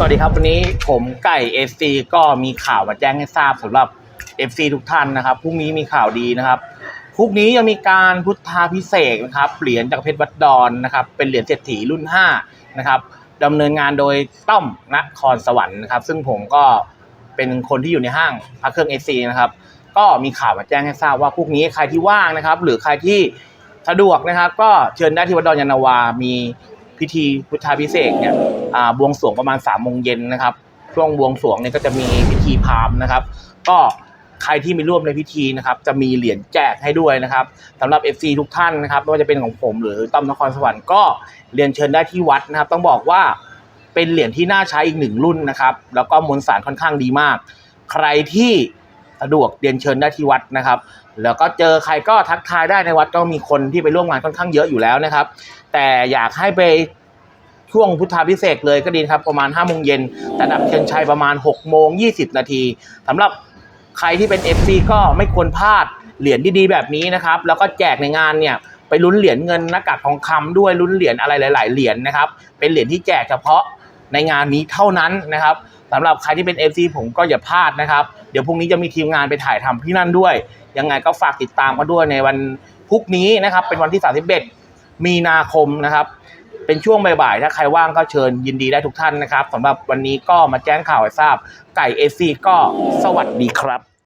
สวัสดีครับวันนี้ผมไก่ FC ก็มีข่าวมาแจ้งให้ทราบสำหรับ FC ทุกท่านนะครับพรุ่งนี้มีข่าวดีนะครับพรุ่งนี้ยังมีการพุทธาพิเศษนะครับเหรียญจากเพชรวัดดอนนะครับ เป็นเหรียญเศรษฐีรุ่น5นะครับดำเนินงานโดยต้อมนครสวรรค์นะครับ ซึ่งผมก็เป็นคนที่อยู่ในห้างพระเครื่อง FC นะครับ ก็มีข่าวมาแจ้งให้ทราบว่าพรุ่งนี้ใครที่ว่างนะครับ หรือใครที่สะดวกนะครับ ก็เชิญได้ที่วัดดอนยานาวามี พิธีพุทธาพิเศษเนี่ยบวงสรวงประมาณ3ามโมงเย็นนะครับ ช่วงบวงสรวงเนี่ยก็จะมีพิธีพามนะครับ ก็ใครที่มีร่วมในพิธีนะครับ จะมีเหรียญแจกให้ด้วยนะครับสำหรับ FC ทุกท่านนะครับไม่ว่าจะเป็นของผมหรือต้อมนครสวรรค์ก็เรียนเชิญได้ที่วัดนะครับ ต้องบอกว่าเป็นเหรียญที่น่าใช้อีกหนึ่งรุ่นนะครับ แล้วก็มวลสารค่อนข้างดีมาก ใครที่ สะดวกเรียนเชิญได้ที่วัดนะครับ แล้วก็เจอใครก็ทักทายได้ในวัดก็มีคนที่ไปร่วมงานค่อนข้างเยอะอยู่แล้วนะครับ แต่อยากให้ไปช่วงพุทธาพิเศษกเลยก็ดีครับประมาณ5้าโมงเย็นแต่ดับเชิญชัยประมาณ6กโมงยีนาทีสำหรับใครที่เป็น FC ก็ไม่ควรพลาดเหรียญดีๆแบบนี้นะครับ แล้วก็แจกในงานเนี่ยไปลุ้นเหรียญเงินหน้ากากทองคำด้วยลุ้นเหรียญอะไรหลาย ๆ เหรียญนะครับ เป็นเหรียญที่แจกเฉพาะในงานนี้เท่านั้นนะครับสำหรับใครที่เป็น FC ผมก็อย่าพลาดนะครับ เดี๋ยวพรุ่งนี้จะมีทีมงานไปถ่ายทำที่นั่นด้วย ยังไงก็ฝากติดตามกันด้วยในวันพรุ่งนี้นะครับ เป็นวันที่ 31 มีนาคมนะครับ เป็นช่วงบ่ายๆ ถ้าใครว่างก็เชิญยินดีได้ทุกท่านนะครับสำหรับวันนี้ก็มาแจ้งข่าวให้ทราบ ไก่เอซีก็สวัสดีครับ